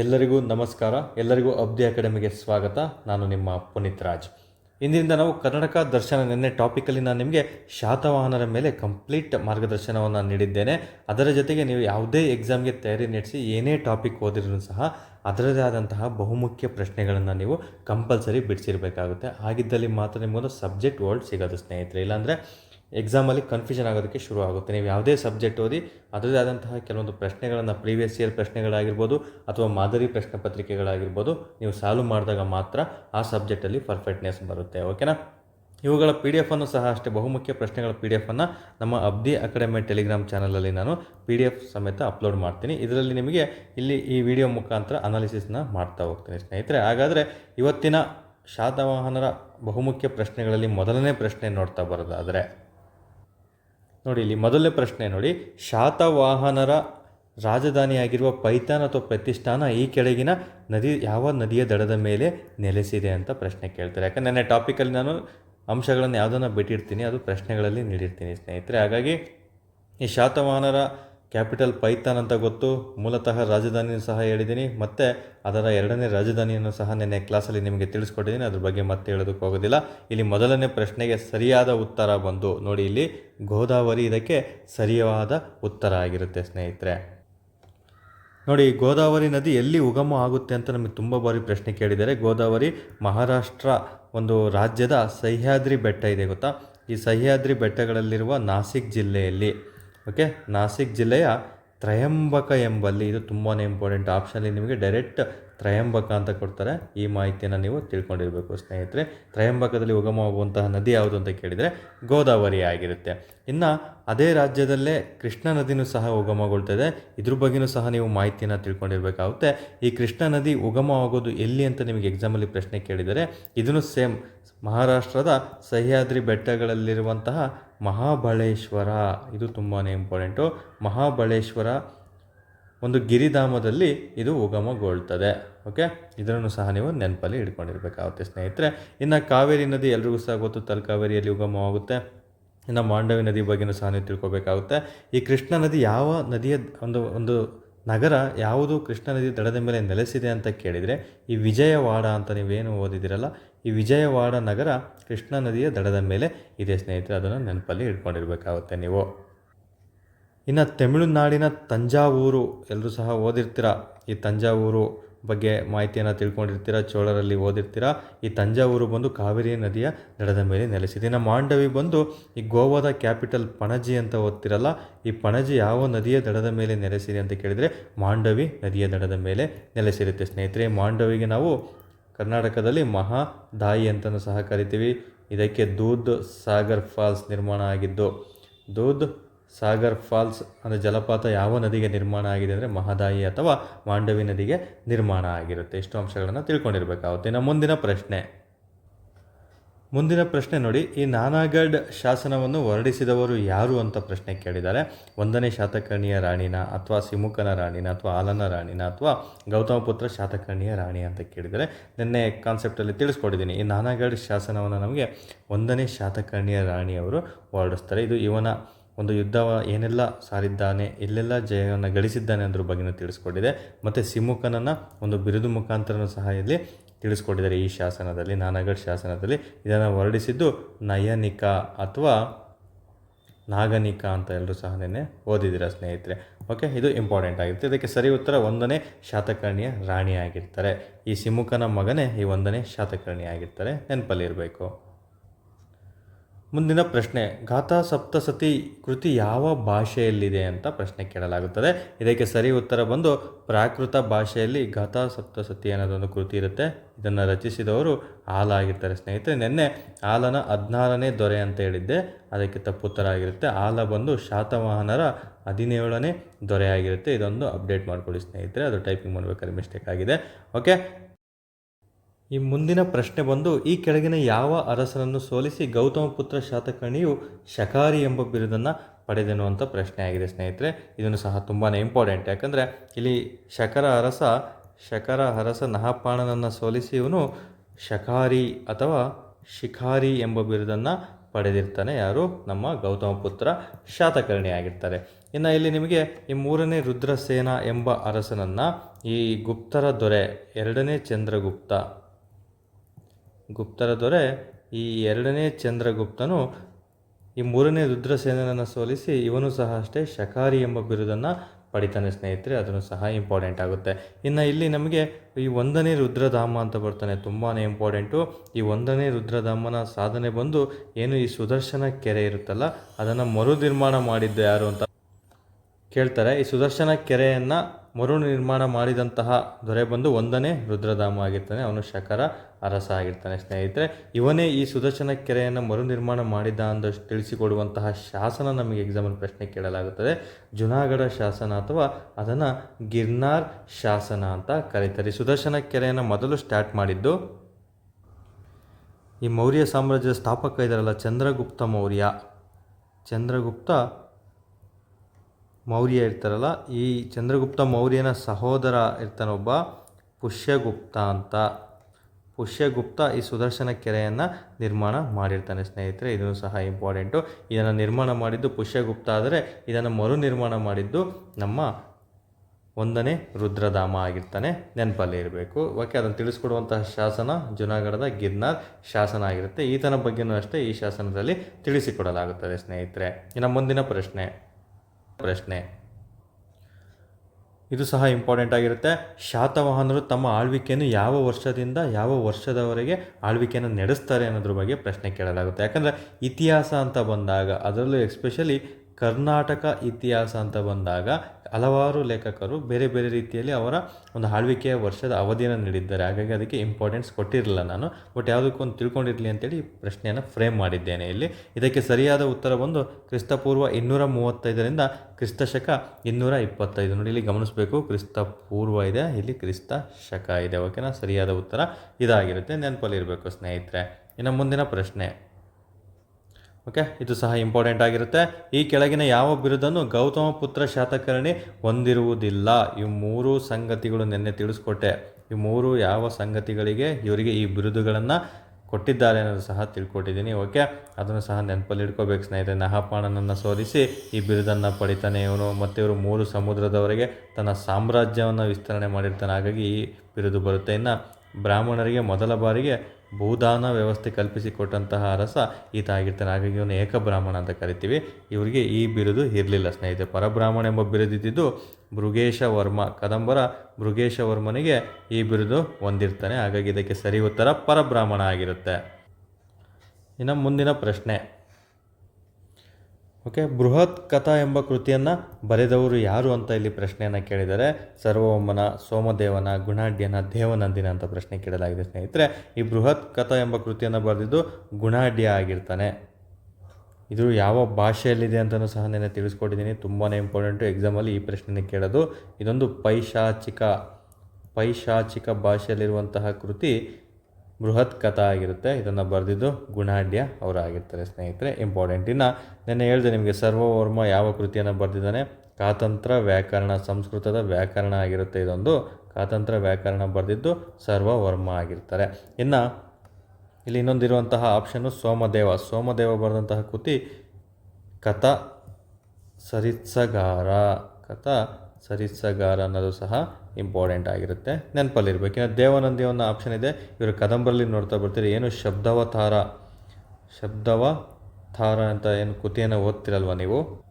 ಎಲ್ಲರಿಗೂ ನಮಸ್ಕಾರ. ಎಲ್ಲರಿಗೂ ಅಬ್ದಿ ಅಕಾಡೆಮಿಗೆ ಸ್ವಾಗತ. ನಾನು ನಿಮ್ಮ ಪುನೀತ್ ರಾಜ್. ಇಂದಿನಿಂದ ನಾವು ಕರ್ನಾಟಕ ದರ್ಶನ ನಿನ್ನೆ ಟಾಪಿಕಲ್ಲಿ ನಾನು ನಿಮಗೆ ಶಾತವಾಹನರ ಮೇಲೆ ಕಂಪ್ಲೀಟ್ ಮಾರ್ಗದರ್ಶನವನ್ನು ನೀಡಿದ್ದೇನೆ. ಅದರ ಜೊತೆಗೆ ನೀವು ಯಾವುದೇ ಎಕ್ಸಾಮ್ಗೆ ತಯಾರಿ ನಡೆಸಿ ಏನೇ ಟಾಪಿಕ್ ಓದಿದ್ರು ಸಹ ಅದರದೇ ಆದಂತಹ ಬಹುಮುಖ್ಯ ಪ್ರಶ್ನೆಗಳನ್ನು ನೀವು ಕಂಪಲ್ಸರಿ ಬಿಡಿಸಿರಬೇಕಾಗುತ್ತೆ. ಹಾಗಿದ್ದಲ್ಲಿ ಮಾತ್ರ ನಿಮಗೊಂದು ಸಬ್ಜೆಕ್ಟ್ ವರ್ಡ್ ಸಿಗೋದು ಸ್ನೇಹಿತರೆ. ಇಲ್ಲಾಂದರೆ ಎಕ್ಸಾಮಲ್ಲಿ ಕನ್ಫ್ಯೂಷನ್ ಆಗೋದಕ್ಕೆ ಶುರು ಆಗುತ್ತೆ. ನೀವು ಯಾವುದೇ ಸಬ್ಜೆಕ್ಟ್ ಓದಿ ಅದರದೇ ಆದಂತಹ ಕೆಲವೊಂದು ಪ್ರಶ್ನೆಗಳನ್ನು ಪ್ರೀವಿಯಸ್ ಇಯರ್ ಪ್ರಶ್ನೆಗಳಾಗಿರ್ಬೋದು ಅಥವಾ ಮಾದರಿ ಪ್ರಶ್ನೆ ಪತ್ರಿಕೆಗಳಾಗಿರ್ಬೋದು ನೀವು ಸಾಲ್ವ್ ಮಾಡಿದಾಗ ಮಾತ್ರ ಆ ಸಬ್ಜೆಕ್ಟಲ್ಲಿ ಪರ್ಫೆಕ್ಟ್ನೆಸ್ ಬರುತ್ತೆ. ಓಕೆನಾ ಇವುಗಳ ಪಿ ಡಿ ಎಫನ್ನು ಸಹ ಅಷ್ಟೇ ಬಹುಮುಖ್ಯ ಪ್ರಶ್ನೆಗಳ ಪಿ ಡಿ ಎಫನ್ನು ನಮ್ಮ ಅಬ್ದಿ ಅಕಾಡೆಮಿ ಟೆಲಿಗ್ರಾಮ್ ಚಾನಲಲ್ಲಿ ನಾನು ಪಿ ಡಿ ಎಫ್ ಸಮೇತ ಅಪ್ಲೋಡ್ ಮಾಡ್ತೀನಿ. ಇದರಲ್ಲಿ ನಿಮಗೆ ಇಲ್ಲಿ ಈ ವಿಡಿಯೋ ಮುಖಾಂತರ ಅನಾಲಿಸಿಸ್ನ ಮಾಡ್ತಾ ಹೋಗ್ತೀನಿ ಸ್ನೇಹಿತರೆ. ಹಾಗಾದರೆ ಇವತ್ತಿನ ಶಾತವಾಹನರ ಬಹುಮುಖ್ಯ ಪ್ರಶ್ನೆಗಳಲ್ಲಿ ಮೊದಲನೇ ಪ್ರಶ್ನೆ ನೋಡ್ತಾ ಬರೋದಾದರೆ ನೋಡಿ ಇಲ್ಲಿ ಮೊದಲನೇ ಪ್ರಶ್ನೆ ನೋಡಿ, ಶಾತವಾಹನರ ರಾಜಧಾನಿಯಾಗಿರುವ ಪೈತಾನ್ ಅಥವಾ ಪ್ರತಿಷ್ಠಾನ ಈ ಕೆಳಗಿನ ನದಿ, ಯಾವ ನದಿಯ ದಡದ ಮೇಲೆ ನೆಲೆಸಿದೆ ಅಂತ ಪ್ರಶ್ನೆ ಕೇಳ್ತಾರೆ. ಯಾಕಂದರೆ ನನ್ನ ಟಾಪಿಕಲ್ಲಿ ನಾನು ಅಂಶಗಳನ್ನು ಯಾವುದನ್ನು ಬಿಟ್ಟಿರ್ತೀನಿ, ಅದು ಪ್ರಶ್ನೆಗಳಲ್ಲಿ ನೀಡಿರ್ತೀನಿ ಸ್ನೇಹಿತರೆ. ಹಾಗಾಗಿ ಈ ಶಾತವಾಹನರ ಕ್ಯಾಪಿಟಲ್ ಪೈಥಾನ್ ಅಂತ ಗೊತ್ತು. ಮೂಲತಃ ರಾಜಧಾನಿಯನ್ನು ಸಹ ಹೇಳಿದ್ದೀನಿ. ಮತ್ತು ಅದರ ಎರಡನೇ ರಾಜಧಾನಿಯನ್ನು ಸಹ ನಿನ್ನೆ ಕ್ಲಾಸಲ್ಲಿ ನಿಮಗೆ ತಿಳಿಸ್ಕೊಟ್ಟಿದ್ದೀನಿ. ಅದ್ರ ಬಗ್ಗೆ ಮತ್ತೆ ಹೇಳೋದಕ್ಕೆ ಹೋಗೋದಿಲ್ಲ. ಇಲ್ಲಿ ಮೊದಲನೇ ಪ್ರಶ್ನೆಗೆ ಸರಿಯಾದ ಉತ್ತರ ಬಂದು ನೋಡಿ ಇಲ್ಲಿ. ಗೋದಾವರಿ ಇದಕ್ಕೆ ಸರಿಯಾದ ಉತ್ತರ ಆಗಿರುತ್ತೆ ಸ್ನೇಹಿತರೆ. ನೋಡಿ, ಗೋದಾವರಿ ನದಿ ಎಲ್ಲಿ ಉಗಮ ಆಗುತ್ತೆ ಅಂತ ನಮಗೆ ತುಂಬ ಬಾರಿ ಪ್ರಶ್ನೆ ಕೇಳಿದ್ದಾರೆ. ಗೋದಾವರಿ ಮಹಾರಾಷ್ಟ್ರ ಒಂದು ರಾಜ್ಯದ ಸಹ್ಯಾದ್ರಿ ಬೆಟ್ಟ ಇದೆ ಗೊತ್ತಾ? ಈ ಸಹ್ಯಾದ್ರಿ ಬೆಟ್ಟಗಳಲ್ಲಿರುವ ನಾಸಿಕ್ ಜಿಲ್ಲೆಯಲ್ಲಿ ಓಕೆ ನಾಸಿಕ್ ಜಿಲ್ಲೆಯ ತ್ರಯಂಬಕ ಎಂಬಲ್ಲಿ ಇದು ತುಂಬಾ ಇಂಪಾರ್ಟೆಂಟ್ ಆಪ್ಷನಲ್ಲಿ ನಿಮಗೆ ಡೈರೆಕ್ಟ್ ತ್ರಯಂಬಕ ಅಂತ ಕೊಡ್ತಾರೆ. ಈ ಮಾಹಿತಿಯನ್ನು ನೀವು ತಿಳ್ಕೊಂಡಿರಬೇಕು ಸ್ನೇಹಿತರೆ. ತ್ರಯಂಬಕದಲ್ಲಿ ಉಗಮವಾಗುವಂತಹ ನದಿ ಯಾವುದು ಅಂತ ಕೇಳಿದರೆ ಗೋದಾವರಿ ಆಗಿರುತ್ತೆ. ಇನ್ನು ಅದೇ ರಾಜ್ಯದಲ್ಲೇ ಕೃಷ್ಣ ನದಿನೂ ಸಹ ಉಗಮಗೊಳ್ತದೆ. ಇದ್ರ ಬಗ್ಗೆನೂ ಸಹ ನೀವು ಮಾಹಿತಿಯನ್ನು ತಿಳ್ಕೊಂಡಿರಬೇಕಾಗುತ್ತೆ. ಈ ಕೃಷ್ಣ ನದಿ ಉಗಮವಾಗೋದು ಎಲ್ಲಿ ಅಂತ ನಿಮಗೆ ಎಕ್ಸಾಮಲ್ಲಿ ಪ್ರಶ್ನೆ ಕೇಳಿದರೆ, ಇದನ್ನು ಸೇಮ್ ಮಹಾರಾಷ್ಟ್ರದ ಸಹ್ಯಾದ್ರಿ ಬೆಟ್ಟಗಳಲ್ಲಿರುವಂತಹ ಮಹಾಬಳೇಶ್ವರ. ಇದು ತುಂಬಾ ಇಂಪಾರ್ಟೆಂಟು ಮಹಾಬಳೇಶ್ವರ ಒಂದು ಗಿರಿಧಾಮದಲ್ಲಿ ಇದು ಉಗಮಗೊಳ್ತದೆ. ಓಕೆ ಇದನ್ನು ಸಹ ನೀವು ನೆನಪಲ್ಲಿ ಇಟ್ಕೊಂಡಿರ್ಬೇಕಾಗುತ್ತೆ ಸ್ನೇಹಿತರೆ. ಇನ್ನು ಕಾವೇರಿ ನದಿ ಎಲ್ರಿಗೂ ಸಹ ಗೊತ್ತು ತಲಕಾವೇರಿಯಲ್ಲಿ ಉಗಮವಾಗುತ್ತೆ. ಇನ್ನು ಮಾಂಡವಿ ನದಿ ಬಗ್ಗೆನೂ ಸಹ ನೀವು ತಿಳ್ಕೊಬೇಕಾಗುತ್ತೆ. ಈ ಕೃಷ್ಣ ನದಿ ಯಾವ ನದಿಯ ಒಂದು ಒಂದು ನಗರ ಯಾವುದು ಕೃಷ್ಣ ನದಿ ದಡದ ಮೇಲೆ ನೆಲೆಸಿದೆ ಅಂತ ಕೇಳಿದರೆ, ಈ ವಿಜಯವಾಡ ಅಂತ ನೀವೇನು ಓದಿದಿರಲ್ಲ ಈ ವಿಜಯವಾಡ ನಗರ ಕೃಷ್ಣ ನದಿಯ ದಡದ ಮೇಲೆ ಇದೆ, ಸ್ನೇಹಿತರೆ. ಅದನ್ನು ನೆನಪಲ್ಲಿ ಇಟ್ಕೊಂಡಿರ್ಬೇಕಾಗುತ್ತೆ ನೀವು. ಇನ್ನು ತಮಿಳುನಾಡಿನ ತಂಜಾವೂರು ಎಲ್ಲರೂ ಸಹ ಓದಿರ್ತೀರ? ಈ ತಂಜಾವೂರು ಬಗ್ಗೆ ಮಾಹಿತಿಯನ್ನು ತಿಳ್ಕೊಂಡಿರ್ತೀರ? ಚೋಳರಲ್ಲಿ ಓದಿರ್ತೀರ? ಈ ತಂಜಾವೂರು ಬಂದು ಕಾವೇರಿ ನದಿಯ ದಡದ ಮೇಲೆ ನೆಲೆಸಿದೆ. ಇನ್ನು ಮಾಂಡವಿ ಬಂದು ಈ ಗೋವಾದ ಕ್ಯಾಪಿಟಲ್ ಪಣಜಿ ಅಂತ ಓದ್ತಿರಲ್ಲ, ಈ ಪಣಜಿ ಯಾವ ನದಿಯ ದಡದ ಮೇಲೆ ನೆಲೆಸಿದೆ ಅಂತ ಕೇಳಿದರೆ ಮಾಂಡವಿ ನದಿಯ ದಡದ ಮೇಲೆ ನೆಲೆಸಿರುತ್ತೆ, ಸ್ನೇಹಿತರೆ. ಮಾಂಡವಿಗೆ ನಾವು ಕರ್ನಾಟಕದಲ್ಲಿ ಮಹಾದಾಯಿ ಅಂತಲೂ ಸಹ ಕರಿತೀವಿ. ಇದಕ್ಕೆ ದೂದ್ ಸಾಗರ್ ಫಾಲ್ಸ್ ನಿರ್ಮಾಣ ಆಗಿದ್ದು, ದೂದ್ ಸಾಗರ್ ಫಾಲ್ಸ್ ಅಂದರೆ ಜಲಪಾತ ಯಾವ ನದಿಗೆ ನಿರ್ಮಾಣ ಆಗಿದೆ ಅಂದರೆ ಮಹದಾಯಿ ಅಥವಾ ಮಾಂಡವಿ ನದಿಗೆ ನಿರ್ಮಾಣ ಆಗಿರುತ್ತೆ. ಇಷ್ಟು ಅಂಶಗಳನ್ನು ತಿಳ್ಕೊಂಡಿರಬೇಕಾಗುತ್ತೆ. ಇನ್ನು ಮುಂದಿನ ಪ್ರಶ್ನೆ. ಮುಂದಿನ ಪ್ರಶ್ನೆ ನೋಡಿ. ಈ ನಾನಾಗಢ್ ಶಾಸನವನ್ನು ಹೊರಡಿಸಿದವರು ಯಾರು ಅಂತ ಪ್ರಶ್ನೆ ಕೇಳಿದ್ದಾರೆ. ಒಂದನೇ ಶಾತಕರ್ಣಿಯ ರಾಣಿನ ಅಥವಾ ಸಿಮುಕನ ರಾಣಿನ ಅಥವಾ ಆಲನ ರಾಣಿನ ಅಥವಾ ಗೌತಮಪುತ್ರ ಶಾತಕರ್ಣಿಯ ರಾಣಿ ಅಂತ ಕೇಳಿದರೆ ನಿನ್ನೆ ಕಾನ್ಸೆಪ್ಟಲ್ಲಿ ತಿಳಿಸ್ಕೊಟ್ಟಿದ್ದೀನಿ ಈ ನಾನಾಗಢ್ ಶಾಸನವನ್ನು ನಮಗೆ ಒಂದನೇ ಶಾತಕರ್ಣಿಯ ರಾಣಿಯವರು ಹೊರಡಿಸ್ತಾರೆ. ಇದು ಇವನ ಒಂದು ಯುದ್ಧ ಏನೆಲ್ಲ ಸಾರಿದ್ದಾನೆ, ಎಲ್ಲೆಲ್ಲ ಜಯವನ್ನು ಗಳಿಸಿದ್ದಾನೆ ಅದ್ರ ಬಗ್ಗೆ ತಿಳಿಸ್ಕೊಟ್ಟಿದೆ ಮತ್ತು ಸಿಮುಖನನ್ನು ಒಂದು ಬಿರುದು ಮುಖಾಂತರನೂ ಸಹ ಇಲ್ಲಿ ತಿಳಿಸ್ಕೊಟ್ಟಿದ್ದಾರೆ ಈ ಶಾಸನದಲ್ಲಿ, ನಾನಗಡ್ ಶಾಸನದಲ್ಲಿ. ಇದನ್ನು ಹೊರಡಿಸಿದ್ದು ನಯನಿಕ ಅಥವಾ ನಾಗನಿಕ ಅಂತ ಎಲ್ಲರೂ ಸಹ ನೆನೆ ಓದಿದ್ದೀರ ಸ್ನೇಹಿತರೆ. ಓಕೆ, ಇದು ಇಂಪಾರ್ಟೆಂಟ್ ಆಗಿರುತ್ತೆ. ಇದಕ್ಕೆ ಸರಿ ಉತ್ತರ ಒಂದನೇ ಶಾತಕರ್ಣಿಯ ರಾಣಿ ಆಗಿರ್ತಾರೆ ಈ ಸಿಮುಖನ ಮಗನೇ ಈ ಒಂದನೇ ಶಾತಕರ್ಣಿ ಆಗಿರ್ತಾರೆ ನೆನಪಲ್ಲಿರಬೇಕು ಮುಂದಿನ ಪ್ರಶ್ನೆ ಗಾಥಾ ಸಪ್ತಸತಿ ಕೃತಿ ಯಾವ ಭಾಷೆಯಲ್ಲಿದೆ ಅಂತ ಪ್ರಶ್ನೆ ಕೇಳಲಾಗುತ್ತದೆ. ಇದಕ್ಕೆ ಸರಿ ಉತ್ತರ ಬಂದು, ಪ್ರಾಕೃತ ಭಾಷೆಯಲ್ಲಿ ಗಾಥಾ ಸಪ್ತಸತಿ ಅನ್ನೋದೊಂದು ಕೃತಿ ಇರುತ್ತೆ. ಇದನ್ನು ರಚಿಸಿದವರು ಆಲ ಆಗಿರ್ತಾರೆ ಸ್ನೇಹಿತರೆ. ನಿನ್ನೆ ಆಲನ ಹದಿನಾರನೇ ದೊರೆ ಅಂತ ಹೇಳಿದ್ದೆ. ಅದಕ್ಕೆ ತಪ್ಪುತ್ತರ ಆಗಿರುತ್ತೆ. ಆಲ ಬಂದು ಶಾತವಾಹನರ ಹದಿನೇಳನೇ ದೊರೆ ಆಗಿರುತ್ತೆ ಇದೊಂದು ಅಪ್ಡೇಟ್ ಮಾಡ್ಕೊಳ್ಳಿ ಸ್ನೇಹಿತರೆ. ಅದು ಟೈಪಿಂಗ್ ಮಾಡಬೇಕಾದ್ರೆ ಮಿಸ್ಟೇಕ್ ಆಗಿದೆ. ಓಕೆ ಈ ಮುಂದಿನ ಪ್ರಶ್ನೆ ಬಂದು, ಈ ಕೆಳಗಿನ ಯಾವ ಅರಸನನ್ನು ಸೋಲಿಸಿ ಗೌತಮ ಪುತ್ರ ಶಾತಕರ್ಣಿಯು ಶಕಾರಿ ಎಂಬ ಬಿರುದನ್ನು ಪಡೆದನು ಅಂತ ಪ್ರಶ್ನೆ ಆಗಿದೆ ಸ್ನೇಹಿತರೆ. ಇದನ್ನು ಸಹ ತುಂಬಾ ಇಂಪಾರ್ಟೆಂಟ್ ಯಾಕಂದರೆ ಇಲ್ಲಿ ಶಕರ ಅರಸ ಶಕರ ಅರಸ ನಹಪಾಣನನ್ನು ಸೋಲಿಸಿ ಇವನು ಶಕಾರಿ ಅಥವಾ ಶಿಖಾರಿ ಎಂಬ ಬಿರುದನ್ನು ಪಡೆದಿರ್ತಾನೆ. ಯಾರು? ನಮ್ಮ ಗೌತಮ ಪುತ್ರ ಶಾತಕರ್ಣಿ ಆಗಿರ್ತಾರೆ. ಇನ್ನು ಇಲ್ಲಿ ನಿಮಗೆ ಈ ಮೂರನೇ ರುದ್ರಸೇನ ಎಂಬ ಅರಸನನ್ನು ಈ ಗುಪ್ತರ ದೊರೆ, ಎರಡನೇ ಚಂದ್ರಗುಪ್ತ ಗುಪ್ತರ ದೊರೆ, ಈ ಎರಡನೇ ಚಂದ್ರಗುಪ್ತನು, ಈ ಮೂರನೇ ರುದ್ರಸೇನನನ್ನು ಸೋಲಿಸಿ ಇವನು ಸಹ ಅಷ್ಟೇ ಶಕಾರಿ ಎಂಬ ಬಿರುದನ್ನು ಪಡಿತಾನೆ ಸ್ನೇಹಿತರೆ, ಅದನ್ನು ಸಹ ಇಂಪಾರ್ಟೆಂಟ್ ಆಗುತ್ತೆ. ಇನ್ನು ಇಲ್ಲಿ ನಮಗೆ ಈ ಒಂದನೇ ರುದ್ರಧಾಮ ಅಂತ ಬರ್ತಾನೆ ತುಂಬಾ ಇಂಪಾರ್ಟೆಂಟು ಈ ಒಂದನೇ ರುದ್ರಧಾಮನ ಸಾಧನೆ ಬಂದು ಏನು ಈ ಸುದರ್ಶನ ಕೆರೆ ಇರುತ್ತಲ್ಲ, ಅದನ್ನು ಮರು ನಿರ್ಮಾಣ ಮಾಡಿದ್ದು ಯಾರು ಅಂತ ಕೇಳ್ತಾರೆ, ಈ ಸುದರ್ಶನ ಕೆರೆಯನ್ನು ಮರು ನಿರ್ಮಾಣ ಮಾಡಿದಂತಹ ದೊರೆ ಬಂದು ಒಂದನೇ ರುದ್ರಧಾಮ ಆಗಿರ್ತಾನೆ, ಅವನು ಶಕರ ಅರಸ ಆಗಿರ್ತಾನೆ ಸ್ನೇಹಿತರೆ. ಇವನೇ ಈ ಸುದರ್ಶನ ಕೆರೆಯನ್ನು ಮರು ನಿರ್ಮಾಣ ಮಾಡಿದ ಅಂದಷ್ಟು ತಿಳಿಸಿಕೊಡುವಂತಹ ಶಾಸನ ನಮಗೆ ಎಕ್ಸಾಮಲ್ ಪ್ರಶ್ನೆ ಕೇಳಲಾಗುತ್ತದೆ. ಜುನಾಗಢ ಶಾಸನ ಅಥವಾ ಅದನ್ನು ಗಿರ್ನಾರ್ ಶಾಸನ ಅಂತ ಕರೀತಾರೆ. ಸುದರ್ಶನ ಕೆರೆಯನ್ನು ಮೊದಲು ಸ್ಟಾರ್ಟ್ ಮಾಡಿದ್ದು ಈ ಮೌರ್ಯ ಸಾಮ್ರಾಜ್ಯದ ಸ್ಥಾಪಕ ಇದ್ದಾರಲ್ಲ ಚಂದ್ರಗುಪ್ತ ಮೌರ್ಯ. ಚಂದ್ರಗುಪ್ತ ಮೌರ್ಯ ಇರ್ತಾರಲ್ಲ, ಈ ಚಂದ್ರಗುಪ್ತ ಮೌರ್ಯನ ಸಹೋದರ ಇರ್ತಾನೊಬ್ಬ ಪುಷ್ಯಗುಪ್ತ ಅಂತ. ಪುಷ್ಯಗುಪ್ತ ಈ ಸುದರ್ಶನ ಕೆರೆಯನ್ನು ನಿರ್ಮಾಣ ಮಾಡಿರ್ತಾನೆ ಸ್ನೇಹಿತರೆ, ಇದನ್ನು ಸಹ ಇಂಪಾರ್ಟೆಂಟು ಇದನ್ನು ನಿರ್ಮಾಣ ಮಾಡಿದ್ದು ಪುಷ್ಯಗುಪ್ತ ಆದರೆ ಇದನ್ನು ಮರು ನಿರ್ಮಾಣ ಮಾಡಿದ್ದು ನಮ್ಮ ಒಂದನೇ ರುದ್ರಧಾಮ ಆಗಿರ್ತಾನೆ, ನೆನಪಲ್ಲಿ ಇರಬೇಕು. ಓಕೆ, ಅದನ್ನು ತಿಳಿಸ್ಕೊಡುವಂತಹ ಶಾಸನ ಜುನಾಗಢದ ಗಿರ್ನಾರ್ ಶಾಸನ ಆಗಿರುತ್ತೆ. ಈತನ ಬಗ್ಗೆನೂ ಅಷ್ಟೇ ಈ ಶಾಸನದಲ್ಲಿ ತಿಳಿಸಿಕೊಡಲಾಗುತ್ತದೆ ಸ್ನೇಹಿತರೆ. ಇನ್ನು ಮುಂದಿನ ಪ್ರಶ್ನೆ. ಪ್ರಶ್ನೆ. ಇದು ಸಹ ಇಂಪಾರ್ಟೆಂಟ್ ಆಗಿರುತ್ತೆ. ಶಾತವಾಹನರು ತಮ್ಮ ಆಳ್ವಿಕೆಯನ್ನು ಯಾವ ವರ್ಷದಿಂದ ಯಾವ ವರ್ಷದವರೆಗೆ ಆಳ್ವಿಕೆಯನ್ನು ನಡೆಸ್ತಾರೆ ಅನ್ನೋದ್ರ ಬಗ್ಗೆ ಪ್ರಶ್ನೆ ಕೇಳಲಾಗುತ್ತೆ. ಯಾಕಂದರೆ ಇತಿಹಾಸ ಅಂತ ಬಂದಾಗ ಅದರಲ್ಲೂ ಎಸ್ಪೆಷಲಿ ಕರ್ನಾಟಕ ಇತಿಹಾಸ ಅಂತ ಬಂದಾಗ ಹಲವಾರು ಲೇಖಕರು ಬೇರೆ ಬೇರೆ ರೀತಿಯಲ್ಲಿ ಅವರ ಒಂದು ಆಳ್ವಿಕೆಯ ವರ್ಷದ ಅವಧಿಯನ್ನು ನೀಡಿದ್ದಾರೆ. ಹಾಗಾಗಿ ಅದಕ್ಕೆ ಇಂಪಾರ್ಟೆನ್ಸ್ ಕೊಟ್ಟಿರಲಿಲ್ಲ ನಾನು. ಬಟ್ ಯಾವುದಕ್ಕೊಂದು ತಿಳ್ಕೊಂಡಿರಲಿ ಅಂತೇಳಿ ಪ್ರಶ್ನೆಯನ್ನು ಫ್ರೇಮ್ ಮಾಡಿದ್ದೇನೆ ಇಲ್ಲಿ. ಇದಕ್ಕೆ ಸರಿಯಾದ ಉತ್ತರ ಬಂದು ಕ್ರಿಸ್ತಪೂರ್ವ ಇನ್ನೂರ ಮೂವತ್ತೈದರಿಂದ ಕ್ರಿಸ್ತಶಕ ಇನ್ನೂರ ಇಪ್ಪತ್ತೈದು ನೋಡಿ, ಇಲ್ಲಿ ಗಮನಿಸಬೇಕು. ಕ್ರಿಸ್ತ ಪೂರ್ವ ಇದೆ, ಇಲ್ಲಿ ಕ್ರಿಸ್ತ ಶಕ ಇದೆ. ಓಕೆನಾ? ಸರಿಯಾದ ಉತ್ತರ ಇದಾಗಿರುತ್ತೆ. ನೆನಪಲ್ಲಿರಬೇಕು ಸ್ನೇಹಿತರೆ. ಇನ್ನು ಮುಂದಿನ ಪ್ರಶ್ನೆ. ಓಕೆ ಇದು ಸಹ ಇಂಪಾರ್ಟೆಂಟ್ ಆಗಿರುತ್ತೆ. ಈ ಕೆಳಗಿನ ಯಾವ ಬಿರುದನ್ನು ಗೌತಮ ಪುತ್ರ ಶಾತಕರ್ಣಿ ಹೊಂದಿರುವುದಿಲ್ಲ? ಈ ಮೂರು ಸಂಗತಿಗಳು ನಿನ್ನೆ ತಿಳಿಸ್ಕೊಟ್ಟೆ. ಈ ಮೂರು ಯಾವ ಸಂಗತಿಗಳಿಗೆ ಇವರಿಗೆ ಈ ಬಿರುದುಗಳನ್ನು ಕೊಟ್ಟಿದ್ದಾರೆ ಅನ್ನೋದು ಸಹ ತಿಳ್ಕೊಟ್ಟಿದ್ದೀನಿ. ಓಕೆ ಅದನ್ನು ಸಹ ನೆನಪಲ್ಲಿ ಇಟ್ಕೋಬೇಕು ಸ್ನೇಹಿತರೆ. ನಹಪಾಣನನ್ನು ಸೋಲಿಸಿ ಈ ಬಿರುದನ್ನು ಪಡಿತಾನೆ ಇವನು. ಮತ್ತು ಇವರು ಮೂರು ಸಮುದ್ರದವರೆಗೆ ತನ್ನ ಸಾಮ್ರಾಜ್ಯವನ್ನು ವಿಸ್ತರಣೆ ಮಾಡಿರ್ತಾನೆ. ಹಾಗಾಗಿ ಈ ಬಿರುದು ಬರುತ್ತೆ. ಇನ್ನು ಬ್ರಾಹ್ಮಣರಿಗೆ ಮೊದಲ ಬಾರಿಗೆ ಭೂದಾನ ವ್ಯವಸ್ಥೆ ಕಲ್ಪಿಸಿಕೊಟ್ಟಂತಹ ಅರಸ ಈತ ಆಗಿರ್ತಾನೆ. ಹಾಗಾಗಿ ಇವನು ಏಕಬ್ರಾಹ್ಮಣ ಅಂತ ಕರಿತೀವಿ. ಇವರಿಗೆ ಈ ಬಿರುದು ಇರಲಿಲ್ಲ ಸ್ನೇಹಿತರೆ. ಪರಬ್ರಾಹ್ಮಣ ಎಂಬ ಬಿರುದಿದ್ದು ಮೃಗೇಶ ವರ್ಮ ಕದಂಬರ ಭೃಗೇಶ ವರ್ಮನಿಗೆ ಈ ಬಿರುದು ಹೊಂದಿರ್ತಾನೆ. ಹಾಗಾಗಿ ಇದಕ್ಕೆ ಸರಿ ಉತ್ತರ ಪರಬ್ರಾಹ್ಮಣ ಆಗಿರುತ್ತೆ. ಇನ್ನು ಮುಂದಿನ ಪ್ರಶ್ನೆ. ಓಕೆ ಬೃಹತ್ ಕಥಾ ಎಂಬ ಕೃತಿಯನ್ನು ಬರೆದವರು ಯಾರು ಅಂತ ಇಲ್ಲಿ ಪ್ರಶ್ನೆಯನ್ನು ಕೇಳಿದರೆ ಸರ್ವೋಮನ, ಸೋಮದೇವನ, ಗುಣಾಢ್ಯನ, ದೇವನಂದಿನ ಅಂತ ಪ್ರಶ್ನೆ ಕೇಳಲಾಗಿದೆ ಸ್ನೇಹಿತರೆ. ಈ ಬೃಹತ್ ಕಥಾ ಎಂಬ ಕೃತಿಯನ್ನು ಬರೆದಿದ್ದು ಗುಣಾಢ್ಯ ಆಗಿರ್ತಾನೆ. ಇದು ಯಾವ ಭಾಷೆಯಲ್ಲಿದೆ ಅಂತಲೂ ಸಹ ನಿನ್ನೆ ತಿಳಿಸ್ಕೊಟ್ಟಿದ್ದೀನಿ. ತುಂಬಾ ಇಂಪಾರ್ಟೆಂಟು ಎಕ್ಸಾಮಲ್ಲಿ ಈ ಪ್ರಶ್ನೆನೇ ಕೇಳೋದು. ಇದೊಂದು ಪೈಶಾಚಿಕ ಪೈಶಾಚಿಕ ಭಾಷೆಯಲ್ಲಿರುವಂತಹ ಕೃತಿ. ಬೃಹತ್ ಕಥಾ ಆಗಿರುತ್ತೆ. ಇದನ್ನು ಬರೆದಿದ್ದು ಗುಣಾಢ್ಯ ಅವರಾಗಿರ್ತಾರೆ ಸ್ನೇಹಿತರೆ. ಇಂಪಾರ್ಟೆಂಟ್ ಇನ್ನು ನೆನ್ನೆ ಹೇಳಿದೆ ನಿಮಗೆ ಸರ್ವವರ್ಮ ಯಾವ ಕೃತಿಯನ್ನು ಬರೆದಿದ್ದಾನೆ? ಕಾತಂತ್ರ ವ್ಯಾಕರಣ ಸಂಸ್ಕೃತದ ವ್ಯಾಕರಣ ಆಗಿರುತ್ತೆ ಇದೊಂದು. ಕಾತಂತ್ರ ವ್ಯಾಕರಣ ಬರೆದಿದ್ದು ಸರ್ವವರ್ಮ ಆಗಿರ್ತಾರೆ. ಇನ್ನು ಇಲ್ಲಿ ಇನ್ನೊಂದಿರುವಂತಹ ಆಪ್ಷನ್ನು ಸೋಮದೇವ. ಸೋಮದೇವ ಬರೆದಂತಹ ಕೃತಿ ಕಥಾ ಸರಿತ್ಸಗಾರ. ಕಥಾ ಸರಿತ್ಸಗಾರ ಅನ್ನೋದು ಸಹ ಇಂಪಾರ್ಟೆಂಟ್ ಆಗಿರುತ್ತೆ. ನೆನಪಲ್ಲಿರ್ಬೇಕು. ಇನ್ನು ದೇವನಂದಿ ಅನ್ನೋ ಆಪ್ಷನ್ ಇದೆ. ಇವರು ಕದಂಬರಲ್ಲಿ ನೋಡ್ತಾ ಬರ್ತೀರಿ. ಏನು ಶಬ್ದವತಾರ? ಶಬ್ದವತಾರ ಅಂತ ಏನು ಕೃತಿಯನ್ನು ಓದ್ತಿರಲ್ವ ನೀವು?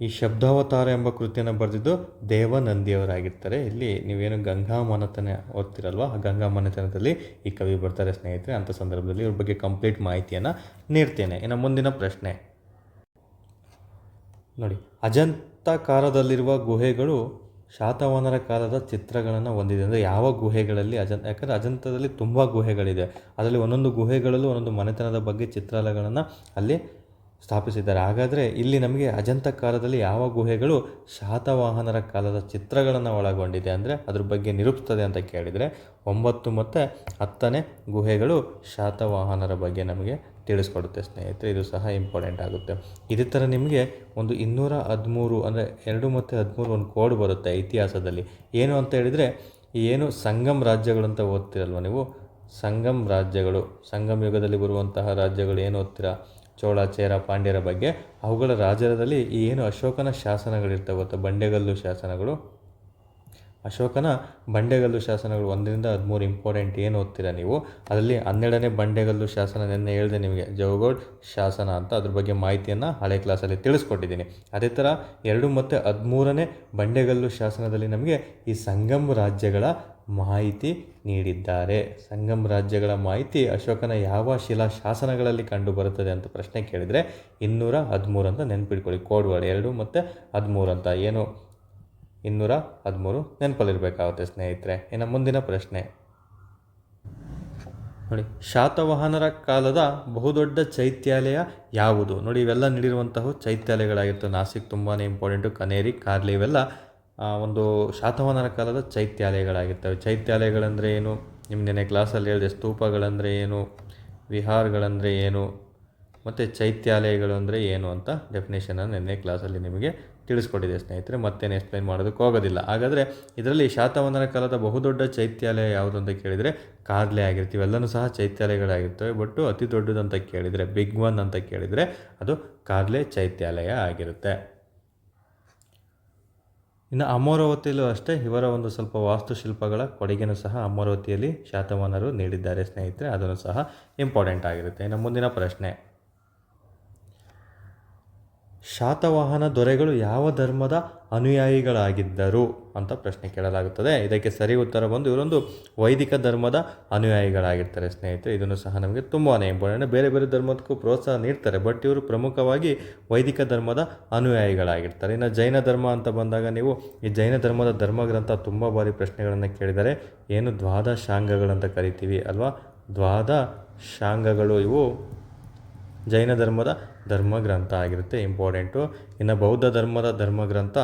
ಈ ಶಬ್ದಾವತಾರ ಎಂಬ ಕೃತಿಯನ್ನು ಬರೆದಿದ್ದು ದೇವನಂದಿಯವರಾಗಿರ್ತಾರೆ. ಇಲ್ಲಿ ನೀವೇನು ಗಂಗಾ ಮನತನ ಓದ್ತಿರಲ್ವ? ಆ ಗಂಗಾ ಮನೆತನದಲ್ಲಿ ಈ ಕವಿ ಬರ್ತಾರೆ ಸ್ನೇಹಿತರೆ. ಅಂಥ ಸಂದರ್ಭದಲ್ಲಿ ಇವ್ರ ಬಗ್ಗೆ ಕಂಪ್ಲೀಟ್ ಮಾಹಿತಿಯನ್ನು ನೀಡ್ತೇನೆ. ಇನ್ನು ಮುಂದಿನ ಪ್ರಶ್ನೆ. ನೋಡಿ ಅಜಂತ ಕಾಲದಲ್ಲಿರುವ ಗುಹೆಗಳು ಶಾತವಾಹನರ ಕಾಲದ ಚಿತ್ರಗಳನ್ನು ಹೊಂದಿದೆ. ಅಂದರೆ ಯಾವ ಗುಹೆಗಳಲ್ಲಿ ಅಜಂತ ಯಾಕಂದರೆ ಅಜಂತದಲ್ಲಿ ತುಂಬ ಗುಹೆಗಳಿದೆ. ಅದರಲ್ಲಿ ಒಂದೊಂದು ಗುಹೆಗಳಲ್ಲೂ ಒಂದೊಂದು ಮನೆತನದ ಬಗ್ಗೆ ಚಿತ್ರಾಲಯಗಳನ್ನು ಅಲ್ಲಿ ಸ್ಥಾಪಿಸಿದ್ದಾರೆ. ಹಾಗಾದರೆ ಇಲ್ಲಿ ನಮಗೆ ಅಜಂತ ಕಾಲದಲ್ಲಿ ಯಾವ ಗುಹೆಗಳು ಶಾತವಾಹನರ ಕಾಲದ ಚಿತ್ರಗಳನ್ನು ಒಳಗೊಂಡಿದೆ ಅಂದರೆ ಅದ್ರ ಬಗ್ಗೆ ನಿರೂಪಿಸ್ತದೆ ಅಂತ ಕೇಳಿದರೆ, ಒಂಬತ್ತು ಮತ್ತು ಹತ್ತನೇ ಗುಹೆಗಳು ಶಾತವಾಹನರ ಬಗ್ಗೆ ನಮಗೆ ತಿಳಿಸ್ಕೊಡುತ್ತೆ ಸ್ನೇಹಿತರೆ, ಇದು ಸಹ ಇಂಪಾರ್ಟೆಂಟ್ ಆಗುತ್ತೆ. ಇದೇ ಥರ ನಿಮಗೆ ಒಂದು ಇನ್ನೂರ ಹದಿಮೂರು ಅಂದರೆ ಎರಡು ಮತ್ತು ಹದಿಮೂರು ಒಂದು ಕೋಡ್ ಬರುತ್ತೆ ಇತಿಹಾಸದಲ್ಲಿ. ಏನು ಅಂತ ಹೇಳಿದರೆ, ಏನು ಸಂಗಮ್ ರಾಜ್ಯಗಳು ಅಂತ ಓದ್ತಿರಲ್ವ ನೀವು? ಸಂಗಮ್ ರಾಜ್ಯಗಳು, ಸಂಗಮ್ ಯುಗದಲ್ಲಿ ಬರುವಂತಹ ರಾಜ್ಯಗಳು ಏನು ಓದ್ತೀರಾ? ಚೋಳ, ಚೇರ, ಪಾಂಡ್ಯರ ಬಗ್ಗೆ. ಅವುಗಳ ರಾಜರದಲ್ಲಿ ಏನು ಅಶೋಕನ ಶಾಸನಗಳಿರ್ತವೆ ಗೊತ್ತಾ? ಬಂಡೆಗಲ್ಲು ಶಾಸನಗಳು. ಅಶೋಕನ ಬಂಡೆಗಲ್ಲು ಶಾಸನಗಳು ಒಂದರಿಂದ ಹದಿಮೂರು ಇಂಪಾರ್ಟೆಂಟ್ ಏನು ಓದ್ತೀರಾ ನೀವು? ಅದರಲ್ಲಿ ಹನ್ನೆರಡನೇ ಬಂಡೆಗಲ್ಲು ಶಾಸನ ನಿನ್ನೆ ಹೇಳಿದೆ ನಿಮಗೆ. ಜವಗೋಡ್ ಶಾಸನ ಅಂತ ಅದ್ರ ಬಗ್ಗೆ ಮಾಹಿತಿಯನ್ನು ಹಳೆ ಕ್ಲಾಸಲ್ಲಿ ತಿಳಿಸ್ಕೊಟ್ಟಿದ್ದೀನಿ. ಅದೇ ಥರ ಎರಡು ಮತ್ತು ಹದಿಮೂರನೇ ಬಂಡೆಗಲ್ಲು ಶಾಸನದಲ್ಲಿ ನಮಗೆ ಈ ಸಂಗಮ ರಾಜ್ಯಗಳ ಮಾಹಿತಿ ನೀಡಿದ್ದಾರೆ. ಸಂಗಮ್ ರಾಜ್ಯಗಳ ಮಾಹಿತಿ ಅಶೋಕನ ಯಾವ ಶಿಲಾ ಶಾಸನಗಳಲ್ಲಿ ಕಂಡು ಬರುತ್ತದೆ ಅಂತ ಪ್ರಶ್ನೆ ಕೇಳಿದರೆ ಇನ್ನೂರ ಹದಿಮೂರು ಅಂತ ನೆನ್ಪಿಟ್ಕೊಳ್ಳಿ ಕೋಡ್ ವರ್ಡ್ ಎರಡು ಮತ್ತು ಹದಿಮೂರು ಅಂತ. ಏನು? ಇನ್ನೂರ ಹದಿಮೂರು ನೆನಪಲ್ಲಿರಬೇಕಾಗುತ್ತೆ, ಸ್ನೇಹಿತರೆ. ಇನ್ನು ಮುಂದಿನ ಪ್ರಶ್ನೆ. ನೋಡಿ, ಶಾತವಾಹನರ ಕಾಲದ ಬಹುದೊಡ್ಡ ಚೈತ್ಯಾಲಯ ಯಾವುದು? ನೋಡಿ, ಇವೆಲ್ಲ ನೀಡಿರುವಂತಹ ಚೈತ್ಯಾಲಯಗಳಾಗಿತ್ತು. ನಾಸಿಕ್ ತುಂಬಾ ಇಂಪಾರ್ಟೆಂಟು ಕನೇರಿ, ಕಾರ್ಲಿ ಇವೆಲ್ಲ ಒಂದು ಶಾತವಾಹನರ ಕಾಲದ ಚೈತ್ಯಾಲಯಗಳಾಗಿರ್ತವೆ. ಚೈತ್ಯಾಲಯಗಳಂದರೆ ಏನು? ನಿಮ್ಮ ನೆನೆ ಕ್ಲಾಸಲ್ಲಿ ಹೇಳಿದೆ, ಸ್ತೂಪಗಳಂದರೆ ಏನು? ವಿಹಾರಗಳಂದರೆ ಏನು? ಮತ್ತು ಚೈತ್ಯಾಲಯಗಳು ಅಂದರೆ ಏನು ಅಂತ ಡೆಫಿನೇಷನನ್ನು ನಿನ್ನೆ ಕ್ಲಾಸಲ್ಲಿ ನಿಮಗೆ ತಿಳಿಸ್ಕೊಟ್ಟಿದೆ ಸ್ನೇಹಿತರೆ, ಮತ್ತೇನು ಎಕ್ಸ್ಪ್ಲೈನ್ ಮಾಡೋದಕ್ಕೆ ಹೋಗೋದಿಲ್ಲ. ಹಾಗಾದರೆ ಇದರಲ್ಲಿ ಶಾತವಂದನ ಕಾಲದ ಬಹುದೊಡ್ಡ ಚೈತ್ಯಾಲಯ ಯಾವುದು ಅಂತ ಕೇಳಿದರೆ ಕಾರ್ಲೆ ಆಗಿರ್ತೀವಿ. ಎಲ್ಲನೂ ಸಹ ಚೈತ್ಯಾಲಯಗಳಾಗಿರ್ತವೆ. ಬಟ್ ಅತಿ ದೊಡ್ಡದಂತ ಕೇಳಿದರೆ ಬಿಗ್ ಒನ್ ಅಂತ ಕೇಳಿದರೆ ಅದು ಕಾರ್ಲೆ ಚೈತ್ಯಾಲಯ ಆಗಿರುತ್ತೆ. ಇನ್ನು ಅಮರಾವತಿಯಲ್ಲೂ ಅಷ್ಟೇ, ಇವರ ಒಂದು ಸ್ವಲ್ಪ ವಾಸ್ತುಶಿಲ್ಪಗಳ ಕೊಡುಗೆನೂ ಸಹ ಅಮರಾವತಿಯಲ್ಲಿ ಶಾತವಾಹನರು ನೀಡಿದ್ದಾರೆ ಸ್ನೇಹಿತರೆ. ಅದನ್ನು ಸಹ ಇಂಪಾರ್ಟೆಂಟ್ ಆಗಿರುತ್ತೆ. ಇನ್ನು ಮುಂದಿನ ಪ್ರಶ್ನೆ. ಶಾತವಾಹನ ದೊರೆಗಳು ಯಾವ ಧರ್ಮದ ಅನುಯಾಯಿಗಳಾಗಿದ್ದರು ಅಂತ ಪ್ರಶ್ನೆ ಕೇಳಲಾಗುತ್ತದೆ. ಇದಕ್ಕೆ ಸರಿ ಉತ್ತರ ಬಂದು ಇವರೊಂದು ವೈದಿಕ ಧರ್ಮದ ಅನುಯಾಯಿಗಳಾಗಿರ್ತಾರೆ ಸ್ನೇಹಿತರೆ. ಇದನ್ನು ಸಹ ನಮಗೆ ತುಂಬಾ ಇಂಪಾರ್ಟೆಂಟ್. ಬೇರೆ ಬೇರೆ ಧರ್ಮಕ್ಕೂ ಪ್ರೋತ್ಸಾಹ ನೀಡ್ತಾರೆ, ಬಟ್ ಇವರು ಪ್ರಮುಖವಾಗಿ ವೈದಿಕ ಧರ್ಮದ ಅನುಯಾಯಿಗಳಾಗಿರ್ತಾರೆ. ಇನ್ನು ಜೈನ ಧರ್ಮ ಅಂತ ಬಂದಾಗ ನೀವು ಈ ಜೈನ ಧರ್ಮದ ಧರ್ಮಗ್ರಂಥ ತುಂಬ ಬಾರಿ ಪ್ರಶ್ನೆಗಳನ್ನು ಕೇಳಿದರೆ ಏನು ದ್ವಾದ ಶಾಂಗಗಳಂತ ಕರಿತೀವಿ ಅಲ್ವಾ? ದ್ವಾದ ಶಾಂಗಗಳು ಇವು ಜೈನ ಧರ್ಮದ ಧರ್ಮಗ್ರಂಥ ಆಗಿರುತ್ತೆ ಇಂಪಾರ್ಟೆಂಟು ಇನ್ನು ಬೌದ್ಧ ಧರ್ಮದ ಧರ್ಮಗ್ರಂಥ,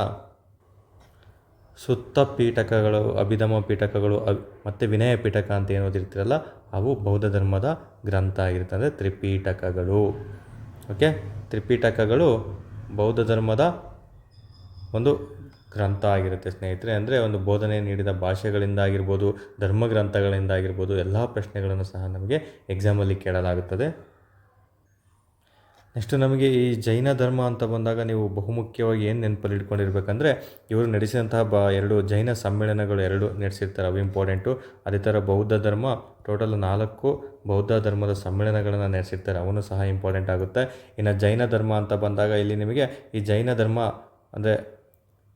ಸುತ್ತ ಪೀಠಕಗಳು, ಅಭಿಧಮ ಪೀಠಕಗಳು ಅಭಿ ಮತ್ತು ವಿನಯ ಪೀಠಕ ಅಂತ ಏನು ಅವು ಬೌದ್ಧ ಧರ್ಮದ ಗ್ರಂಥ ಆಗಿರುತ್ತೆ. ಅಂದರೆ ತ್ರಿಪೀಠಕಗಳು. ಓಕೆ? ತ್ರಿಪೀಠಕಗಳು ಬೌದ್ಧ ಧರ್ಮದ ಒಂದು ಗ್ರಂಥ ಆಗಿರುತ್ತೆ ಸ್ನೇಹಿತರೆ. ಅಂದರೆ ಒಂದು ಬೋಧನೆ ನೀಡಿದ ಭಾಷೆಗಳಿಂದ ಆಗಿರ್ಬೋದು, ಧರ್ಮಗ್ರಂಥಗಳಿಂದ ಆಗಿರ್ಬೋದು, ಎಲ್ಲ ಪ್ರಶ್ನೆಗಳನ್ನು ಸಹ ನಮಗೆ ಎಕ್ಸಾಮಲ್ಲಿ ಕೇಳಲಾಗುತ್ತದೆ. ನೆಕ್ಸ್ಟ್ ನಮಗೆ ಈ ಜೈನ ಧರ್ಮ ಅಂತ ಬಂದಾಗ ನೀವು ಬಹುಮುಖ್ಯವಾಗಿ ಏನು ನೆನಪಲ್ಲಿ ಇಟ್ಕೊಂಡಿರ್ಬೇಕಂದ್ರೆ ಇವರು ನಡೆಸಿದಂತಹ ಬ ಎರಡು ಜೈನ ಸಮ್ಮೇಳನಗಳು ಎರಡು ನಡೆಸಿರ್ತಾರೆ, ಅವು ಇಂಪಾರ್ಟೆಂಟು ಅದೇ ಥರ ಬೌದ್ಧ ಧರ್ಮ ಟೋಟಲ್ ನಾಲ್ಕು ಬೌದ್ಧ ಧರ್ಮದ ಸಮ್ಮೇಳನಗಳನ್ನು ನಡೆಸಿರ್ತಾರೆ, ಅವನು ಸಹ ಇಂಪಾರ್ಟೆಂಟ್ ಆಗುತ್ತೆ. ಇನ್ನು ಜೈನ ಧರ್ಮ ಅಂತ ಬಂದಾಗ ಇಲ್ಲಿ ನಿಮಗೆ ಈ ಜೈನ ಧರ್ಮ, ಅಂದರೆ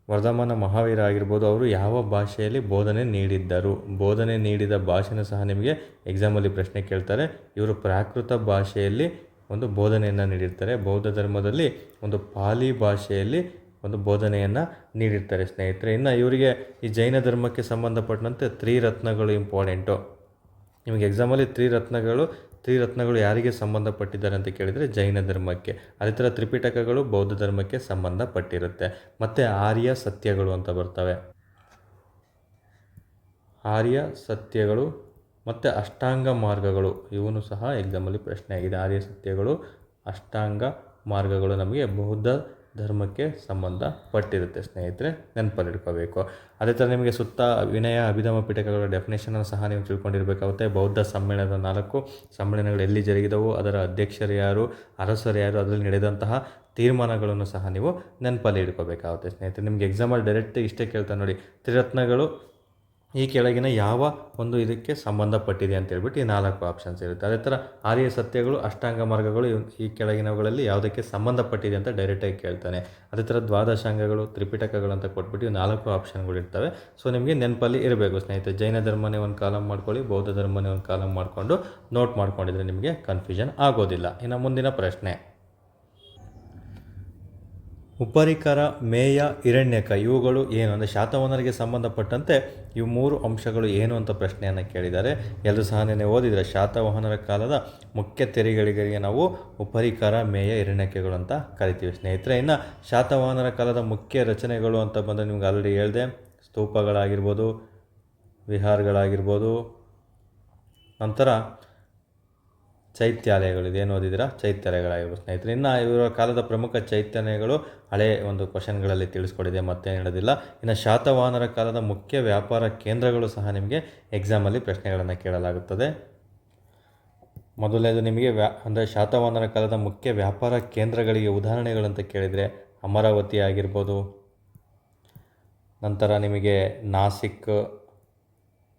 ವರ್ಧಮಾನ ಮಹಾವೀರ ಆಗಿರ್ಬೋದು, ಅವರು ಯಾವ ಭಾಷೆಯಲ್ಲಿ ಬೋಧನೆ ನೀಡಿದ್ದರು? ಬೋಧನೆ ನೀಡಿದ ಭಾಷೆನೂ ಸಹ ನಿಮಗೆ ಎಕ್ಸಾಮಲ್ಲಿ ಪ್ರಶ್ನೆ ಕೇಳ್ತಾರೆ. ಇವರು ಪ್ರಾಕೃತ ಭಾಷೆಯಲ್ಲಿ ಒಂದು ಬೋಧನೆಯನ್ನು ನೀಡಿರ್ತಾರೆ. ಬೌದ್ಧ ಧರ್ಮದಲ್ಲಿ ಒಂದು ಪಾಲಿ ಭಾಷೆಯಲ್ಲಿ ಒಂದು ಬೋಧನೆಯನ್ನು ನೀಡಿರ್ತಾರೆ ಸ್ನೇಹಿತರೆ. ಇನ್ನು ಇವರಿಗೆ ಈ ಜೈನ ಧರ್ಮಕ್ಕೆ ಸಂಬಂಧಪಟ್ಟಂತೆ ತ್ರಿರತ್ನಗಳು ಇಂಪಾರ್ಟೆಂಟು ನಿಮಗೆ ಎಕ್ಸಾಮಲ್ಲಿ ತ್ರಿರತ್ನಗಳು ತ್ರಿರತ್ನಗಳು ಯಾರಿಗೆ ಸಂಬಂಧಪಟ್ಟಿದ್ದಾರೆ ಅಂತ ಕೇಳಿದರೆ ಜೈನ ಧರ್ಮಕ್ಕೆ. ಅದೇ ಥರ ತ್ರಿಪಿಟಕಗಳು ಬೌದ್ಧ ಧರ್ಮಕ್ಕೆ ಸಂಬಂಧಪಟ್ಟಿರುತ್ತೆ. ಮತ್ತು ಆರ್ಯ ಸತ್ಯಗಳು ಅಂತ ಬರ್ತವೆ. ಆರ್ಯ ಸತ್ಯಗಳು ಮತ್ತು ಅಷ್ಟಾಂಗ ಮಾರ್ಗಗಳು, ಇವನು ಸಹ ಎಕ್ಸಾಮಲ್ಲಿ ಪ್ರಶ್ನೆ ಆಗಿದೆ ಆರ್ಯ ಸತ್ಯಗಳು ಅಷ್ಟಾಂಗ ಮಾರ್ಗಗಳು ನಮಗೆ ಬೌದ್ಧ ಧರ್ಮಕ್ಕೆ ಸಂಬಂಧಪಟ್ಟಿರುತ್ತೆ ಸ್ನೇಹಿತರೆ ನೆನಪಲ್ಲಿಡ್ಕೋಬೇಕು ಅದೇ ಥರ ನಿಮಗೆ ಸುತ್ತ ವಿನಯ, ಅಭಿಧಮ ಪೀಠಕಗಳ ಡೆಫಿನೇಷನನ್ನು ಸಹ ನೀವು ತಿಳ್ಕೊಂಡಿರಬೇಕಾಗುತ್ತೆ. ಬೌದ್ಧ ಸಮ್ಮೇಳನದ ನಾಲ್ಕು ಸಮ್ಮೇಳನಗಳು ಎಲ್ಲಿ ಜರುಗಿದವು, ಅದರ ಅಧ್ಯಕ್ಷರು ಯಾರು, ಅರಸರು ಯಾರು, ಅದರಲ್ಲಿ ನಡೆದಂತಹ ತೀರ್ಮಾನಗಳನ್ನು ಸಹ ನೀವು ನೆನಪಲ್ಲಿ ಇಡ್ಕೋಬೇಕಾಗುತ್ತೆ ಸ್ನೇಹಿತರೆ, ನಿಮಗೆ ಎಕ್ಸಾಮಲ್ಲಿ ಡೈರೆಕ್ಟ್ ಇಷ್ಟೇ ಕೇಳ್ತಾರೆ ನೋಡಿ. ತ್ರಿರತ್ನಗಳು ಈ ಕೆಳಗಿನ ಯಾವ ಒಂದು ಇದಕ್ಕೆ ಸಂಬಂಧಪಟ್ಟಿದೆ ಅಂತ ಹೇಳ್ಬಿಟ್ಟು ಈ ನಾಲ್ಕು ಆಪ್ಷನ್ಸ್ ಇರುತ್ತೆ. ಅದೇ ಥರ ಆರ್ಯ ಸತ್ಯಗಳು, ಅಷ್ಟಾಂಗ ಮಾರ್ಗಗಳು ಈ ಕೆಳಗಿನವುಗಳಲ್ಲಿ ಯಾವುದಕ್ಕೆ ಸಂಬಂಧಪಟ್ಟಿದೆ ಅಂತ ಡೈರೆಕ್ಟಾಗಿ ಕೇಳ್ತಾನೆ. ಅದೇ ಥರ ದ್ವಾದಶಾಂಗಗಳು, ತ್ರಿಪಿಟಕಗಳು ಅಂತ ಕೊಟ್ಬಿಟ್ಟು ಈ ನಾಲ್ಕು ಆಪ್ಷನ್ಗಳು ಇರ್ತವೆ. ಸೊ ನಿಮಗೆ ನೆನಪಲ್ಲಿ ಇರಬೇಕು ಸ್ನೇಹಿತರೆ. ಜೈನ ಧರ್ಮನೇ ಒಂದು ಕಾಲಮ್ ಮಾಡ್ಕೊಳ್ಳಿ, ಬೌದ್ಧ ಧರ್ಮನೇ ಒಂದು ಕಾಲಮ್ ಮಾಡಿಕೊಂಡು ನೋಟ್ ಮಾಡ್ಕೊಂಡಿದ್ರೆ ನಿಮಗೆ ಕನ್ಫ್ಯೂಷನ್ ಆಗೋದಿಲ್ಲ. ಇನ್ನು ಮುಂದಿನ ಪ್ರಶ್ನೆ. ಉಪರಿಕರ, ಮೇಯ, ಹಿರಣ್ಯಕ ಇವುಗಳು ಏನು ಅಂದರೆ ಶಾತವಾಹನರಿಗೆ ಸಂಬಂಧಪಟ್ಟಂತೆ ಇವು ಮೂರು ಅಂಶಗಳು ಏನು ಅಂತ ಪ್ರಶ್ನೆಯನ್ನು ಕೇಳಿದ್ದಾರೆ. ಎಲ್ಲರೂ ಸಹ ನೆನೆ ಓದಿದರೆ ಶಾತವಾಹನರ ಕಾಲದ ಮುಖ್ಯ ತೆರಿಗೆಗಳಿಗೆ ನಾವು ಉಪರಿಕರ, ಮೇಯ, ಹಿರಣ್ಯಕೆಗಳು ಅಂತ ಕರಿತೀವಿ. ಸ್ನೇಹಿತರೆ, ಇನ್ನು ಶಾತವಾಹನರ ಕಾಲದ ಮುಖ್ಯ ರಚನೆಗಳು ಅಂತ ಬಂದರೆ ನಿಮ್ಗೆ ಆಲ್ರೆಡಿ ಹೇಳಿದೆ. ಸ್ತೂಪಗಳಾಗಿರ್ಬೋದು, ವಿಹಾರಗಳಾಗಿರ್ಬೋದು, ನಂತರ ಚೈತ್ಯಾಲಯಗಳು ಇದೇನು ಓದಿದಿರಾ ಚೈತ್ಯಾಲಯಗಳಾಗಿರ್ಬೋದು ಸ್ನೇಹಿತರೆ. ಇನ್ನು ಇವರ ಕಾಲದ ಪ್ರಮುಖ ಚೈತನ್ಯಗಳು ಹಳೆ ಒಂದು ಕ್ವಶನ್ಗಳಲ್ಲಿ ತಿಳಿಸ್ಕೊಡಿದೆ ಮತ್ತೆ ಹೇಳೋದಿಲ್ಲ. ಇನ್ನು ಶಾತವಾಹನರ ಕಾಲದ ಮುಖ್ಯ ವ್ಯಾಪಾರ ಕೇಂದ್ರಗಳು ಸಹ ನಿಮಗೆ ಎಕ್ಸಾಮಲ್ಲಿ ಪ್ರಶ್ನೆಗಳನ್ನು ಕೇಳಲಾಗುತ್ತದೆ. ಮೊದಲನೇದು ನಿಮಗೆ ವ್ಯಾ, ಅಂದರೆ ಶಾತವಾಹನರ ಕಾಲದ ಮುಖ್ಯ ವ್ಯಾಪಾರ ಕೇಂದ್ರಗಳಿಗೆ ಉದಾಹರಣೆಗಳಂತ ಕೇಳಿದರೆ ಅಮರಾವತಿ ಆಗಿರ್ಬೋದು, ನಂತರ ನಿಮಗೆ ನಾಸಿಕ್,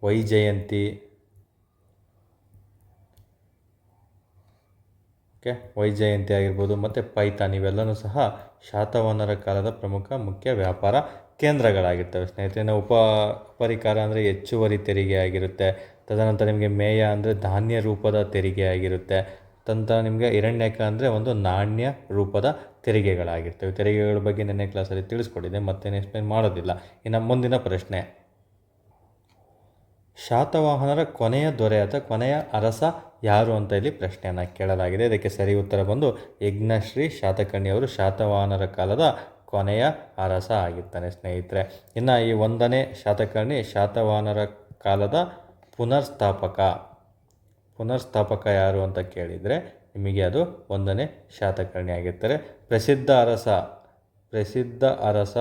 ವೈಜಯಂತಿ ಓಕೆ ವೈಜಯಂತಿ ಆಗಿರ್ಬೋದು, ಮತ್ತು ಪೈಥಾನ್ ಇವೆಲ್ಲನೂ ಸಹ ಶಾತವಾಹನರ ಕಾಲದ ಪ್ರಮುಖ ಮುಖ್ಯ ವ್ಯಾಪಾರ ಕೇಂದ್ರಗಳಾಗಿರ್ತವೆ. ಸ್ನೇಹಿತರೆ ಉಪ ಪರಿಕಾರ ಅಂದರೆ ಹೆಚ್ಚುವರಿ ತೆರಿಗೆ ಆಗಿರುತ್ತೆ. ತದನಂತರ ನಿಮಗೆ ಮೇಯ ಅಂದರೆ ಧಾನ್ಯ ರೂಪದ ತೆರಿಗೆ ಆಗಿರುತ್ತೆ. ತಂತ ನಿಮಗೆ ಎರಡನೇಕ ಅಂದರೆ ಒಂದು ನಾಣ್ಯ ರೂಪದ ತೆರಿಗೆಗಳಾಗಿರ್ತವೆ. ತೆರಿಗೆಗಳ ಬಗ್ಗೆ ನಿನ್ನೆ ಕ್ಲಾಸಲ್ಲಿ ತಿಳಿಸ್ಕೊಟ್ಟಿದೆ ಮತ್ತೇನು ಎಕ್ಸ್ಪ್ಲೈನ್ ಮಾಡೋದಿಲ್ಲ. ಇನ್ನು ಮುಂದಿನ ಪ್ರಶ್ನೆ. ಶಾತವಾಹನರ ಕೊನೆಯ ದೊರೆ ಅಥವಾ ಕೊನೆಯ ಅರಸ ಯಾರು ಅಂತ ಇಲ್ಲಿ ಪ್ರಶ್ನೆಯನ್ನು ಕೇಳಲಾಗಿದೆ. ಇದಕ್ಕೆ ಸರಿ ಉತ್ತರ ಬಂದು ಯಜ್ಞಶ್ರೀ ಶಾತಕರ್ಣಿಯವರು ಶಾತವಾಹನರ ಕಾಲದ ಕೊನೆಯ ಅರಸ ಆಗಿರ್ತಾನೆ ಸ್ನೇಹಿತರೆ. ಇನ್ನು ಈ ಒಂದನೇ ಶಾತಕರ್ಣಿ ಶಾತವಾಹನರ ಕಾಲದ ಪುನರ್ಸ್ಥಾಪಕ ಪುನರ್ಸ್ಥಾಪಕ ಯಾರು ಅಂತ ಕೇಳಿದರೆ ನಿಮಗೆ ಅದು ಒಂದನೇ ಶಾತಕರ್ಣಿ ಆಗಿರ್ತಾರೆ. ಪ್ರಸಿದ್ಧ ಅರಸ ಪ್ರಸಿದ್ಧ ಅರಸ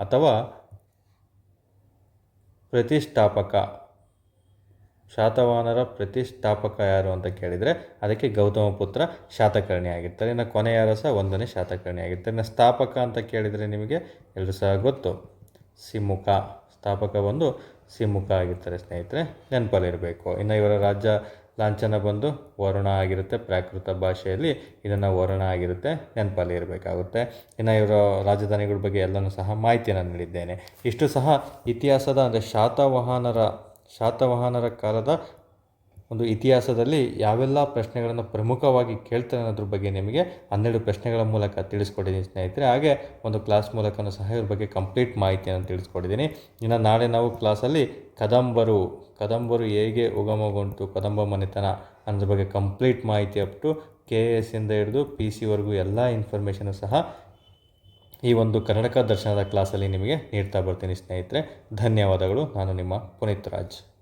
ಅಥವಾ ಪ್ರತಿಷ್ಠಾಪಕ ಶಾತವಾಹನರ ಪ್ರತಿಷ್ಠಾಪಕ ಯಾರು ಅಂತ ಕೇಳಿದರೆ ಅದಕ್ಕೆ ಗೌತಮ ಪುತ್ರ ಶಾತಕರ್ಣಿ ಆಗಿರ್ತಾರೆ. ಇನ್ನು ಕೊನೆಯ ಸಹ ಒಂದನೇ ಶಾತಕರ್ಣಿ ಆಗಿರ್ತಾರೆ. ಇನ್ನು ಸ್ಥಾಪಕ ಅಂತ ಕೇಳಿದರೆ ನಿಮಗೆ ಎಲ್ಲರೂ ಸಹ ಗೊತ್ತು. ಸಿಮುಖ. ಸ್ಥಾಪಕ ಬಂದು ಸಿಮುಖ ಆಗಿರ್ತಾರೆ ಸ್ನೇಹಿತರೆ. ನೆನಪಲ್ಲಿರಬೇಕು ಇನ್ನು ಇವರ ರಾಜ್ಯ ಲಾಂಛನ ಬಂದು ವರುಣ ಆಗಿರುತ್ತೆ ಪ್ರಾಕೃತ ಭಾಷೆಯಲ್ಲಿ. ಇದನ್ನು ವರುಣ ಆಗಿರುತ್ತೆ, ನೆನಪಲ್ಲಿ ಇರಬೇಕಾಗುತ್ತೆ. ಇನ್ನು ಇವರ ರಾಜಧಾನಿಗಳ ಬಗ್ಗೆ ಎಲ್ಲನೂ ಸಹ ಮಾಹಿತಿಯನ್ನು ನೀಡಿದ್ದೇನೆ. ಇಷ್ಟು ಸಹ ಇತಿಹಾಸದ, ಅಂದರೆ ಶಾತವಾಹನರ ಶಾತವಾಹನರ ಕಾಲದ ಒಂದು ಇತಿಹಾಸದಲ್ಲಿ ಯಾವೆಲ್ಲ ಪ್ರಶ್ನೆಗಳನ್ನು ಪ್ರಮುಖವಾಗಿ ಕೇಳ್ತಾರೆ ಅನ್ನೋದ್ರ ಬಗ್ಗೆ ನಿಮಗೆ ಹನ್ನೆರಡು ಪ್ರಶ್ನೆಗಳ ಮೂಲಕ ತಿಳಿಸ್ಕೊಟ್ಟಿದ್ದೀನಿ ಸ್ನೇಹಿತರೆ. ಹಾಗೆ ಒಂದು ಕ್ಲಾಸ್ ಮೂಲಕನೂ ಸಹ ಇವ್ರ ಬಗ್ಗೆ ಕಂಪ್ಲೀಟ್ ಮಾಹಿತಿಯನ್ನು ತಿಳಿಸ್ಕೊಟ್ಟಿದ್ದೀನಿ. ಇನ್ನು ನಾಳೆ ನಾವು ಕ್ಲಾಸಲ್ಲಿ ಕದಂಬರು ಕದಂಬರು ಹೇಗೆ ಉಗಮಗೊಂಡು ಕದಂಬ ಮನೆತನ ಅನ್ನೋದ್ರ ಬಗ್ಗೆ ಕಂಪ್ಲೀಟ್ ಮಾಹಿತಿ ಅಪ್ ಟು ಕೆ ಎಸ್ ಇಂದ ಹಿಡಿದು ಪಿ ಸಿವರೆಗೂ ಎಲ್ಲ ಇನ್ಫಾರ್ಮೇಷನು ಸಹ ಈ ಒಂದು ಕನ್ನಡಕ ದರ್ಶನದ ಕ್ಲಾಸಲ್ಲಿ ನಿಮಗೆ ನೀಡ್ತಾ ಬರ್ತೀನಿ ಸ್ನೇಹಿತರೆ. ಧನ್ಯವಾದಗಳು. ನಾನು ನಿಮ್ಮ ಪುನೀತ್ ರಾಜ್.